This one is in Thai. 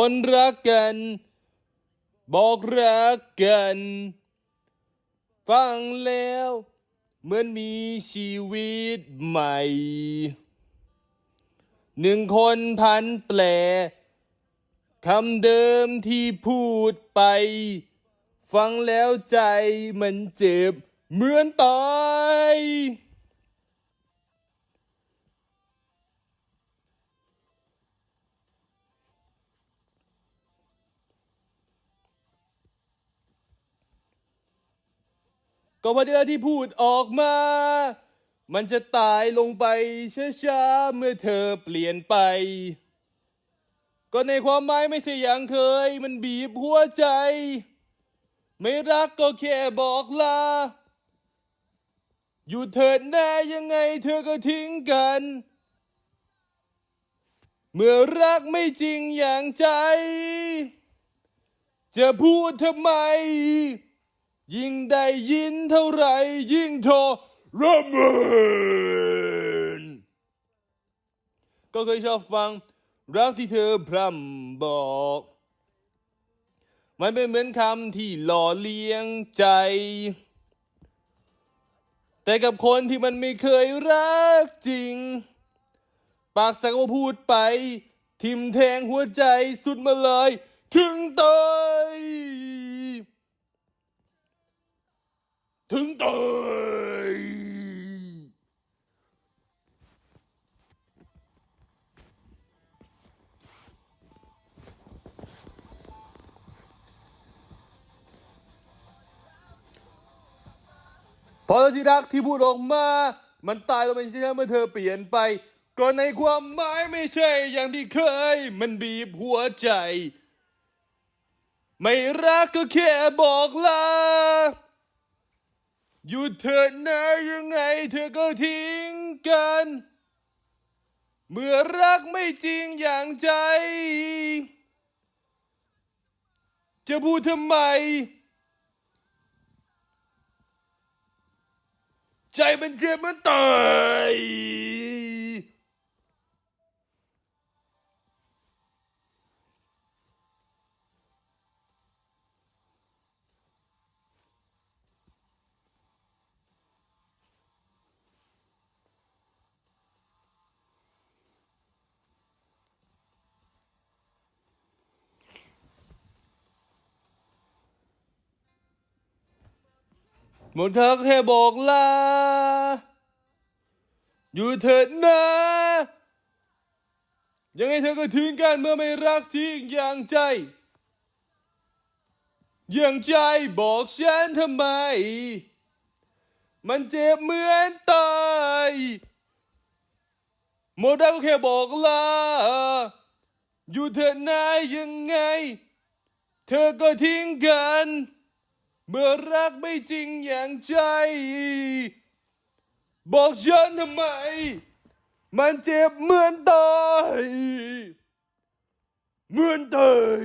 คนรักกัน บอกรักกัน ฟังแล้วเหมือนมีชีวิตใหม่ หนึ่งคนพันแปลคำเดิมที่พูดไป ฟังแล้วใจมันเจ็บเหมือนตาย ก็พอดีแล้ที่พูดออกมา มันจะตายลงไปช้าๆเมื่อเธอเปลี่ยนไป ก็ในความหมายไม่ใช่อย่างเคย มันบีบหัวใจ ไม่รักก็แค่บอกลา อยู่เถิดแน่ยังไงเธอก็ทิ้งกัน เมื่อรักไม่จริงอย่างใจ จะพูดทำไม ยิ่งได้ยินเท่าไหรยิ่งทรมานก็เคยชอบฟัง รักที่เธอพร่ำบอก มันเป็นเหมือนคำที่หล่อเลี้ยงใจ แต่กับคนที่มันไม่เคยรักจริง ปากสักว่าพูดไป ทิมแทงหัวใจสุดมาเลย ถึงตาย ถึงตายพราะที่รักที่พูดออกมา มันตายล้วไม่ใช่เมื่อเธอเปลี่ยนไป ก็ในความหมายไม่ใช่อย่างที่เคย มันบีบหัวใจ ไม่รักก็แค่บอกลา หยุดเถิดนะยังไงเธอก็ทิ้งกัน เมื่อรักไม่จริงอย่างใจ จะพูดทำไม ใจมันเจ็บมันตาย หมดทักแค่บอกลา อยู่เถิดนะ ยังไงเธอก็ทิ้งกันเมื่อไม่รักจริงอย่างใจ อย่างใจบอกฉันทำไม มันเจ็บเหมือนตายหมดได้ก็แค่บอกลา อยู่เถิดนะยังไง เธอก็ทิ้งกัน เมื่อรักไม่จริงอย่างใจ บอกฉันทำไม มันเจ็บเหมือนตาย เหมือนตาย